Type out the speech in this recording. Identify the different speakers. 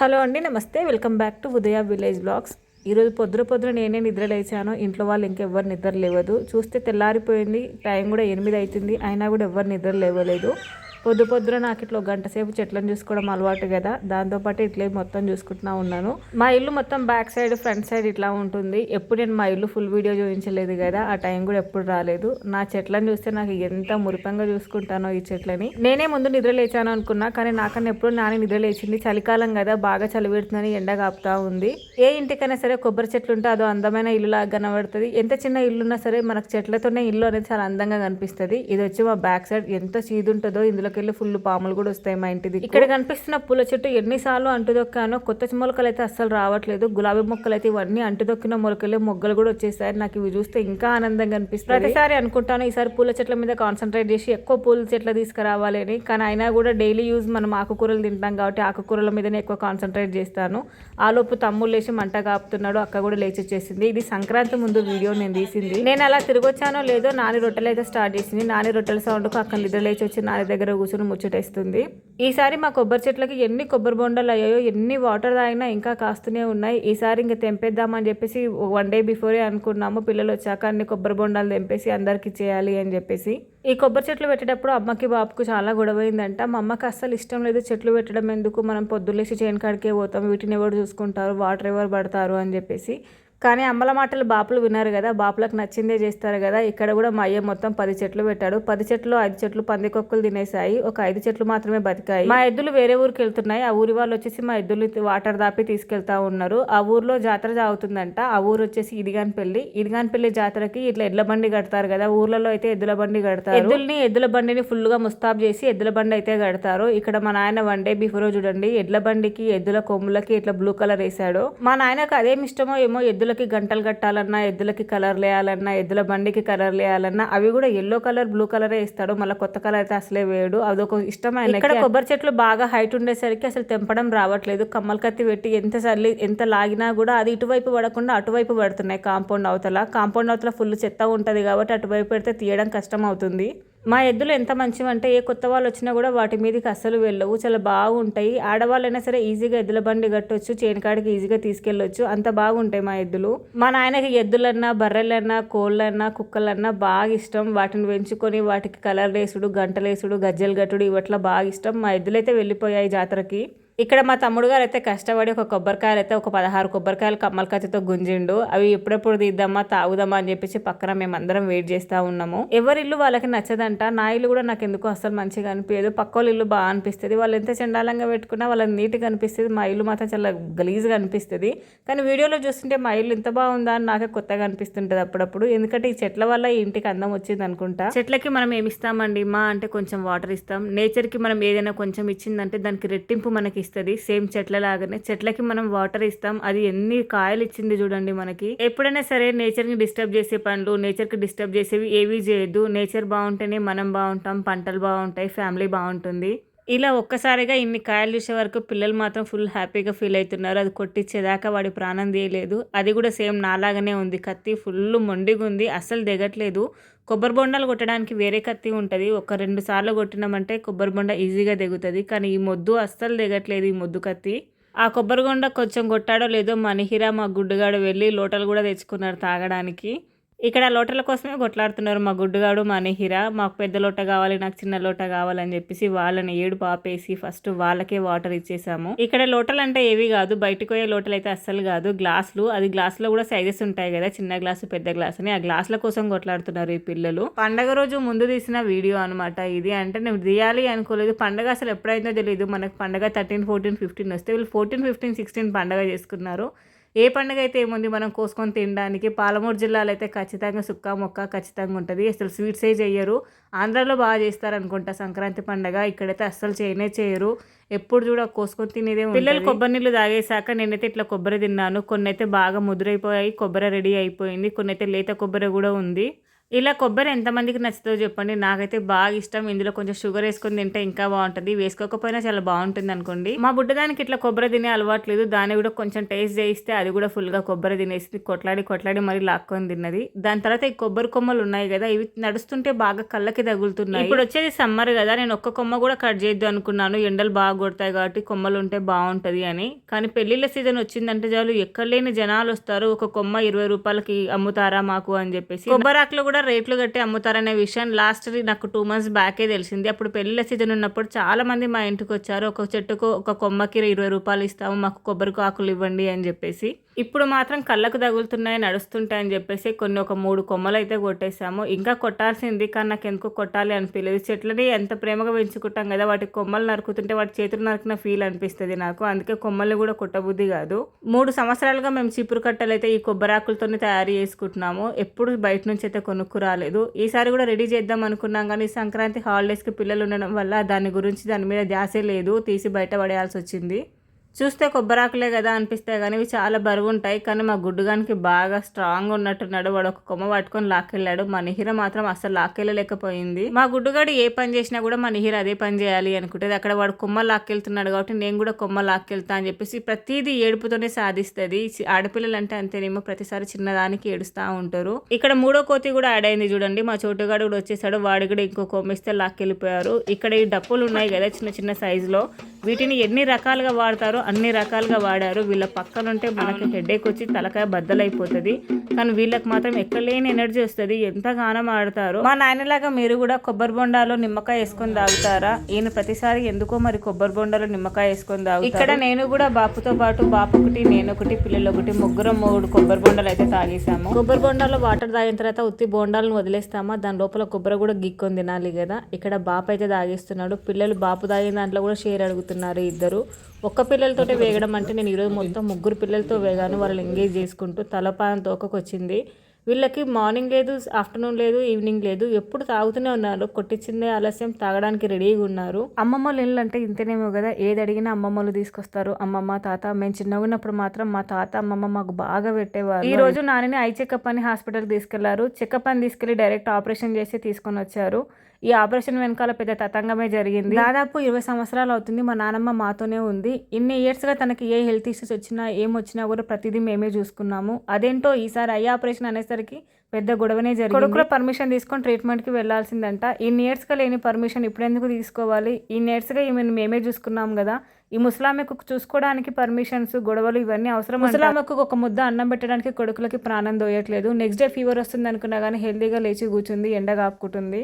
Speaker 1: Hello అండి నమస్తే. Welcome back to Udaya village blogs. ఈరోజు పొద్దున పొద్దున నేనే నిద్ర లేచాను. ఇంట్లో వాళ్ళు ఇంకెవ్వరు నిద్ర లేవదు. చూస్తే తెల్లారిపోయింది. టైం కూడా ఎనిమిది అవుతుంది అయినా కూడా ఎవ్వరు నిద్ర లేవలేదు. పొద్దు పొద్దున నాకు ఇట్లా గంట సేపు చెట్లను చూసుకోవడం అలవాటు కదా. దాంతోపాటు ఇట్లే మొత్తం చూసుకుంటున్నా ఉన్నాను. మా ఇల్లు మొత్తం బ్యాక్ సైడ్ ఫ్రంట్ సైడ్ ఇట్లా ఉంటుంది. ఎప్పుడు నేను మా ఇల్లు ఫుల్ వీడియో చూపించలేదు కదా. ఆ టైం కూడా ఎప్పుడు రాలేదు. నా చెట్లను చూస్తే నాకు ఎంత మురిపంగా చూసుకుంటానో ఈ చెట్లని. నేనే ముందు నిద్ర లేచాను అనుకున్నా కానీ నాకన్నా ఎప్పుడు నానే నిద్ర లేచింది. చలికాలం కదా బాగా చలి పెడుతుందని ఎండ కాపుతా ఉంది. ఏ ఇంటికైనా సరే కొబ్బరి చెట్లు ఉంటే అదో అందమైన ఇల్లు లాగా కనబడుతుంది. ఎంత చిన్న ఇల్లు ఉన్నా సరే మనకు చెట్లతోనే ఇల్లు అనేది చాలా అందంగా కనిపిస్తుంది. ఇది వచ్చి మా బ్యాక్ సైడ్ ఎంత చీదు ఉంటుందో ఇందులోకి వెళ్ళి ఫుల్ పాములు కూడా వస్తాయి మా ఇంటిది ఇక్కడ కనిపిస్తున్న పూల చెట్టు ఎన్నిసార్లు అంటుదొక్కానో కొత్త మొలకలు అయితే అస్సలు రావట్లేదు. గులాబీ మొక్కలు అయితే ఇవన్నీ అంటుదొక్కిన మొలకలే మొగ్గలు కూడా వచ్చేసాయి. నాకు ఇవి చూస్తే ఇంకా ఆనందంగా అనిపిస్తుంది. ప్రతిసారి అనుకుంటాను ఈసారి పూల చెట్ల మీద కాన్సన్ట్రేట్ చేసి ఎక్కువ పూల చెట్లు తీసుకురావాలి అని. కానీ అయినా కూడా డైలీ యూజ్ మనం ఆకుకూరలు తింటాం కాబట్టి ఆకుకూరల మీదనే ఎక్కువ కాన్సన్ట్రేట్ చేస్తాను. ఆలోపు తమ్ముళ్ళు లేచి మంట కాపుతున్నాడు. అక్క కూడా లేచి వచ్చేసింది. ఇది సంక్రాంతి ముందు వీడియో నేను తీసింది. నేను అలా తిరిగొచ్చానో లేదో నాని రొట్టెలు అయితే స్టార్ట్ చేసింది. నాని రొట్టెల సౌండ్కు అక్క నిద్ర లేచి వచ్చి నాని దగ్గర కూర్చొని ముచ్చటేస్తుంది. ఈసారి మా కొబ్బరి చెట్లకి ఎన్ని కొబ్బరి బొండలు అయ్యాయో ఎన్ని వాటర్ తాగినా ఇంకా కాస్తూనే ఉన్నాయి. ఈసారి ఇంకా తెంపేద్దామని చెప్పేసి వన్ డే బిఫోరే అనుకున్నాము. పిల్లలు వచ్చాక అన్ని కొబ్బరి బొండాలు తెంపేసి అందరికి చేయాలి అని చెప్పేసి. ఈ కొబ్బరి చెట్లు పెట్టేటప్పుడు అమ్మకి బాబుకు చాలా గొడవైందంట. మా అమ్మకి అస్సలు ఇష్టం లేదు చెట్లు పెట్టడం ఎందుకు? మనం పొద్దులేసి చేను కాడికే పోతాం. వీటిని ఎవరు చూసుకుంటారు? వాటర్ ఎవరు పడతారు? అని చెప్పేసి. కానీ అమ్మల మాటలు బాపులు విన్నారు కదా బాపులకు నచ్చిందే చేస్తారు కదా. ఇక్కడ కూడా మా అయ్య మొత్తం పది చెట్లు పెట్టాడు. పది చెట్లు ఐదు చెట్లు పందికొక్కులు తినేసాయి ఒక ఐదు చెట్లు మాత్రమే బతికాయి. మా ఎద్దులు వేరే ఊరికి వెళ్తున్నాయి. ఆ ఊరి వాళ్ళు వచ్చేసి మా ఎద్దులు వాటర్ దాపి తీసుకెళ్తా ఉన్నారు. ఆ ఊర్లో జాతర సాగుతుందంట. ఆ ఊరు వచ్చేసి ఇదిగానిపల్లి. ఇదిగానిపల్లి జాతరకి ఇట్లా ఎడ్ల బండి కడతారు కదా. ఊర్లలో అయితే ఎద్దుల బండి కడతారు. ఎద్దుల్ని ఎద్దుల బండిని ఫుల్గా ముస్తాబ్ చేసి ఎద్దుల బండి అయితే కడతారు. ఇక్కడ మా నాయన వన్ డే బిఫోర్ చూడండి. ఎడ్ల బండికి ఎద్దుల కొమ్ములకి ఇట్లా బ్లూ కలర్ వేసాడు మా నాయనకు అదేమి ఇష్టమో ఏమో ఎద్దులకి గంటలు కట్టాలన్నా ఎద్దులకి కలర్ వేయాలన్నా ఎద్దుల బండికి కలర్ వేయాలన్నా అవి కూడా ఎల్లో కలర్ బ్లూ కలర్ వేస్తాడు మళ్ళీ కొత్త కలర్ అయితే అసలే వేయడు అదొక ఇష్టమైన ఇక్కడ కొబ్బరి చెట్లు బాగా హైట్ ఉండేసరికి అసలు తెంపడం రావట్లేదు. కమ్మల కత్తి పెట్టి ఎంత సర్లి ఎంత లాగినా కూడా అది ఇటువైపు పడకుండా అటువైపు పడుతున్నాయి కాంపౌండ్ అవతల. కాంపౌండ్ అవతల ఫుల్ చెత్త ఉంటుంది కాబట్టి అటువైపు పెడితే తీయడం కష్టం అవుతుంది. మా ఎద్దులు ఎంత మంచివంటే ఏ కొత్త వాళ్ళు వచ్చినా కూడా వాటి మీదకి అస్సలు వెళ్ళవు. చాలా బాగుంటాయి. ఆడవాళ్ళైనా సరే ఈజీగా ఎద్దుల బండి కట్టొచ్చు చేనికాడికి ఈజీగా తీసుకెళ్ళొచ్చు. అంత బాగుంటాయి మా ఎద్దులు. మా నాయనకి ఎద్దులన్నా బర్రెలన్నా కోళ్ళన్నా కుక్కలన్నా బాగా ఇష్టం. వాటిని పెంచుకొని వాటికి కలర్ వేసుడు గంటలేసుడు గజ్జలు గట్టుడు ఇవట్లా బాగా ఇష్టం. మా ఎద్దులైతే వెళ్ళిపోయాయి జాతరకి. ఇక్కడ మా తమ్ముడు గారు అయితే కష్టపడి ఒక కొబ్బరికాయలు అయితే ఒక పదహారు కొబ్బరికాయలు కమ్మల కత్తితో గుంజిండు. అవి ఎప్పుడెప్పుడు తీద్దామా తాగుదామా అని చెప్పేసి పక్కన మేమందరం వెయిట్ చేస్తూ ఉన్నాము. ఎవరి ఇల్లు వాళ్ళకి నచ్చదంట. నా ఇల్లు కూడా నాకు ఎందుకు అసలు మంచిగా అనిపించదు పక్క వాళ్ళ ఇల్లు బాగా అనిపిస్తుంది. వాళ్ళు ఎంత చండాలంగా పెట్టుకున్నా వాళ్ళకి నీట్గా అనిపిస్తుంది. మా ఇల్లు మాత్రం చాలా గలీజ్గా అనిపిస్తుంది. కానీ వీడియోలో చూస్తుంటే మా ఇల్లు ఇంత బాగుందా అని నాకే కొత్తగా అనిపిస్తుంటుంది అప్పుడప్పుడు. ఎందుకంటే ఈ చెట్ల వల్ల ఈ ఇంటికి అందం వచ్చింది అనుకుంటా. చెట్లకి మనం ఏమి ఇస్తామండి? మా అంటే కొంచెం వాటర్ ఇస్తాం. నేచర్కి మనం ఏదైనా కొంచెం ఇచ్చిందంటే దానికి రెట్టింపు మనకి ఇస్తుంది సేమ్ చెట్ల లాగానే చెట్లకి మనం వాటర్ ఇస్తాం. అది ఎన్ని కాయలు ఇచ్చింది చూడండి మనకి. ఎప్పుడైనా సరే నేచర్ని డిస్టర్బ్ చేసే పనులు నేచర్కి డిస్టర్బ్ చేసేవి ఏవి చేయొద్దు. నేచర్ బాగుంటేనే మనం బాగుంటాం. పంటలు బాగుంటాయి. ఫ్యామిలీ బాగుంటుంది. ఇలా ఒక్కసారిగా ఇన్ని కాయలు చూసే వరకు పిల్లలు మాత్రం ఫుల్ హ్యాపీగా ఫీల్ అవుతున్నారు. అది కొట్టించేదాకా వాడి ప్రాణం తీయలేదు. అది కూడా సేమ్ నాలాగానే ఉంది. కత్తి ఫుల్ మొండిగా ఉంది. అస్సలు దిగట్లేదు. కొబ్బరి బొండాలు కొట్టడానికి వేరే కత్తి ఉంటుంది. ఒక రెండు సార్లు కొట్టినామంటే కొబ్బరి బొండ ఈజీగా దిగుతుంది. కానీ ఈ మొద్దు అస్సలు దిగట్లేదు ఈ మొద్దు కత్తి. ఆ కొబ్బరి బొండ కొంచెం కొట్టాడో లేదో మనిహిరా మా గుడ్డుగాడు వెళ్ళి లోటలు కూడా తెచ్చుకున్నారు తాగడానికి. ఇక్కడ లోటల కోసమే కొట్లాడుతున్నారు మా గుడ్డుగాడు మా నెహిర. మాకు పెద్ద లోట కావాలి నాకు చిన్న లోట కావాలని చెప్పేసి వాళ్ళని ఏడు పాపేసి ఫస్ట్ వాళ్ళకే వాటర్ ఇచ్చేసాము. ఇక్కడ లోటలు అంటే ఏవి కాదు బయటకు పోయే లోటలు అయితే అస్సలు కాదు. గ్లాసులు అది గ్లాసులో కూడా సైజెస్ ఉంటాయి కదా చిన్న గ్లాసు పెద్ద గ్లాస్ అని ఆ గ్లాసుల కోసం కొట్లాడుతున్నారు ఈ పిల్లలు. పండగ రోజు ముందు తీసిన వీడియో అనమాట ఇది. అంటే నేను తీయాలి అనుకోలేదు. పండగ అసలు ఎప్పుడైందో తెలియదు మనకు పండగ థర్టీన్ ఫోర్టీన్ ఫిఫ్టీన్ వస్తే వీళ్ళు ఫోర్టీన్ ఫిఫ్టీన్ సిక్స్టీన్ పండగ చేసుకున్నారు. ఏ పండుగ అయితే ఏముంది మనం కోసుకొని తినడానికి? పాలమూరు జిల్లాలో అయితే ఖచ్చితంగా సుక్క మొక్క ఖచ్చితంగా ఉంటుంది. అసలు స్వీట్స్ ఏ ఆంధ్రాలో బాగా చేస్తారు అనుకుంటా సంక్రాంతి పండగ. ఇక్కడైతే అస్సలు చేయనే చేయరు. ఎప్పుడు చూడ కోసుకొని తినేదే పిల్లలు కొబ్బరి నీళ్ళు తాగేసాక నేనైతే ఇట్లా కొబ్బరి తిన్నాను. కొన్ని అయితే బాగా ముదురైపోయాయి. కొబ్బరి రెడీ అయిపోయింది. కొన్ని అయితే లేత కొబ్బరి కూడా ఉంది. ఇలా కొబ్బరి ఎంతమందికి నచ్చుతుందో చెప్పండి. నాకైతే బాగా ఇష్టం. ఇందులో కొంచెం షుగర్ వేసుకొని తింటే ఇంకా బాగుంటుంది. వేసుకోకపోయినా చాలా బాగుంటుంది అనుకోండి. మా బుడ్డదానికి ఇట్లా కొబ్బరి తినే అలవాట్లేదు దాన్ని కూడా కొంచెం టేస్ట్ చేయిస్తే అది కూడా ఫుల్గా కొబ్బరి తినేసి కొట్లాడి కొట్లాడి మరీ లాక్కొని తిన్నది. దాని తర్వాత ఈ కొబ్బరి కొమ్మలు ఉన్నాయి కదా ఇవి నడుస్తుంటే బాగా కళ్ళకి తగులుతున్నాయి. ఇప్పుడు వచ్చేది సమ్మర్ కదా నేను ఒక్క కొమ్మ కూడా కట్ చేయొద్దు అనుకున్నాను. ఎండలు బాగా కొడతాయి కాబట్టి కొమ్మలు ఉంటే బాగుంటది అని. కానీ పెళ్ళిళ్ళ సీజన్ వచ్చిందంటే చాలు ఎక్కడ లేని జనాలు వస్తారు. ఒక కొమ్మ ఇరవై రూపాయలకి అమ్ముతారా మాకు అని చెప్పేసి. కొబ్బరాకులు కూడా రేట్లు కట్టి అమ్ముతారనే విషయం లాస్ట్ నాకు టూ మంత్స్ బ్యాకే తెలిసింది. అప్పుడు పెళ్ళిళ్ళ సీజన్ ఉన్నప్పుడు చాలా మంది మా ఇంటికి వచ్చారు ఒక చెట్టుకు ఒక కొమ్మకి ఇరవై రూపాయలు ఇస్తాము మాకు కొబ్బరి ఆకులు ఇవ్వండి అని చెప్పేసి. ఇప్పుడు మాత్రం కళ్ళకు తగులుతున్నాయి నడుస్తుంటాయి అని చెప్పేసి కొన్ని ఒక మూడు కొమ్మలు అయితే కొట్టేశాము. ఇంకా కొట్టాల్సింది కానీ నాకు ఎందుకో కొట్టాలి అనిపించలేదు చెట్లని ఎంత ప్రేమగా పెంచుకుంటాం కదా వాటి కొమ్మలు నరుకుతుంటే వాటి చేతులు నరికిన ఫీల్ అనిపిస్తుంది నాకు. అందుకే కొమ్మలు కూడా కొట్టబుద్ధి కాదు. మూడు సంవత్సరాలుగా మేము చీపురు కట్టలు అయితే ఈ కొబ్బరాకులతోనే తయారు చేసుకుంటున్నాము. ఎప్పుడు బయట నుంచి అయితే కొనుక్కు రాలేదు. ఈసారి కూడా రెడీ చేద్దాం అనుకున్నాం కానీ సంక్రాంతి హాలిడేస్కి పిల్లలు ఉండడం వల్ల దాని గురించి దాని మీద ధ్యాసే లేదు. తీసి బయట పడేయాల్సి వచ్చింది. చూస్తే కొబ్బరాకులే కదా అనిపిస్తాయి కానీ ఇవి చాలా బరువు ఉంటాయి కానీ మా గుడ్డుగానికి బాగా స్ట్రాంగ్ ఉన్నట్టున్నాడు. వాడు ఒక కొమ్మ పట్టుకొని లాక్కెళ్ళాడు. మా నిహిర మాత్రం అసలు లాక్కెళ్ళలేకపోయింది. మా గుడ్డుగాడు ఏ పని చేసినా కూడా మా నిహిర అదే పని చేయాలి అనుకుంటుంది. అక్కడ వాడు కొమ్మ లాక్కెళ్తున్నాడు కాబట్టి నేను కూడా కొమ్మ లాక్కెళ్తా అని చెప్పేసి ప్రతిదీ ఏడుపుతోనే సాధిస్తుంది. ఆడపిల్లలు అంటే అంతేనేమో ప్రతిసారి చిన్నదానికి ఏడుస్తూ ఉంటారు. ఇక్కడ మూడో కోతి కూడా యాడ్ అయింది చూడండి. మా చోటుగాడు కూడా వచ్చేసాడు. వాడు కూడా ఇంకో కొమ్మిస్తే లాక్కెళ్ళిపోయారు. ఇక్కడ ఈ డప్పులు ఉన్నాయి కదా చిన్న చిన్న సైజులో వీటిని ఎన్ని రకాలుగా వాడతారో అన్ని రకాలుగా వాడారు. వీళ్ళ పక్కన ఉంటే మనకి హెడేక్ వచ్చి తలకాయ బద్దలైపోతుంది. కానీ వీళ్ళకి మాత్రం ఎక్కడ లేని ఎనర్జీ వస్తుంది. ఎంతగానో ఆడతారు. మా నాయనలాగా మీరు కూడా కొబ్బరి బొండాలో నిమ్మకాయ వేసుకొని తాగుతారా? ఈయన ప్రతిసారి ఎందుకో మరి కొబ్బరి బొండాలో నిమ్మకాయ వేసుకొని తాగు ఇక్కడ నేను కూడా బాపుతో పాటు బాపు ఒకటి నేను ఒకటి పిల్లలు ఒకటి ముగ్గురం మూడు కొబ్బరి బొండాలు అయితే తాగేసాము. కొబ్బరి బొండాలో వాటర్ తాగిన తర్వాత ఉత్తి బొండాలను వదిలేస్తామా? దాని లోపల కొబ్బరి కూడా గిక్కొని తినాలి కదా. ఇక్కడ బాపు అయితే తాగేస్తున్నాడు. పిల్లలు బాపు తాగిన దాంట్లో కూడా షేర్ అడుగుతున్నారు ఇద్దరు. ఒక్క పిల్లలతోటే వేగడం అంటే నేను ఈరోజు మొత్తం ముగ్గురు పిల్లలతో వేగాను వాళ్ళని ఎంగేజ్ చేసుకుంటూ తలపాన తోకకొచ్చింది. వీళ్ళకి మార్నింగ్ లేదు ఆఫ్టర్నూన్ లేదు ఈవినింగ్ లేదు ఎప్పుడు తాగుతూనే ఉన్నారు కొట్టించిందే ఆలస్యం తాగడానికి రెడీగా ఉన్నారు. అమ్మమ్మలు అంటే ఇంతనేమో కదా ఏది అడిగినా అమ్మమ్మలు తీసుకొస్తారు. అమ్మమ్మ తాత మేము చిన్నగా ఉన్నప్పుడు మాత్రం మా తాత అమ్మమ్మ మాకు బాగా పెట్టేవారు. ఈ రోజు నాన్నని ఐ చెకప్ అని హాస్పిటల్ తీసుకెళ్ళారు. చెకప్ అని తీసుకెళ్ళి డైరెక్ట్ ఆపరేషన్ చేసి తీసుకొని వచ్చారు. ఈ ఆపరేషన్ వెనకాల పెద్ద తతంగమే జరిగింది. దాదాపు ఇరవై సంవత్సరాలు అవుతుంది మా నానమ్మ మాతోనే ఉంది. ఇన్ని ఇయర్స్గా తనకి ఏ హెల్త్ ఇష్యూస్ వచ్చినా ఏం వచ్చినా కూడా ప్రతిదీ మేమే చూసుకున్నాము. అదేంటో ఈసారి ఐ ఆపరేషన్ అనేసరికి పెద్ద గొడవనే జరిగింది. కొడుకుల పర్మిషన్ తీసుకొని ట్రీట్మెంట్కి వెళ్ళాల్సిందంట ఇన్ని ఇయర్స్గా లేని పర్మిషన్ ఇప్పుడెందుకు తీసుకోవాలి? ఇన్ని ఇయర్స్గా ఈమెను మేమే చూసుకున్నాం కదా. ఈ ముసలామెకు చూసుకోవడానికి పర్మిషన్స్ గొడవలు ఇవన్నీ అవసరం ముసలామెకు ఒక ముద్ద అన్నం పెట్టడానికి కొడుకులకి ప్రాణం దోయట్లేదు. నెక్స్ట్ డే ఫీవర్ వస్తుంది అనుకున్నా కానీ హెల్తీగా లేచి కూర్చుంది ఎండ కాపుకుంటుంది.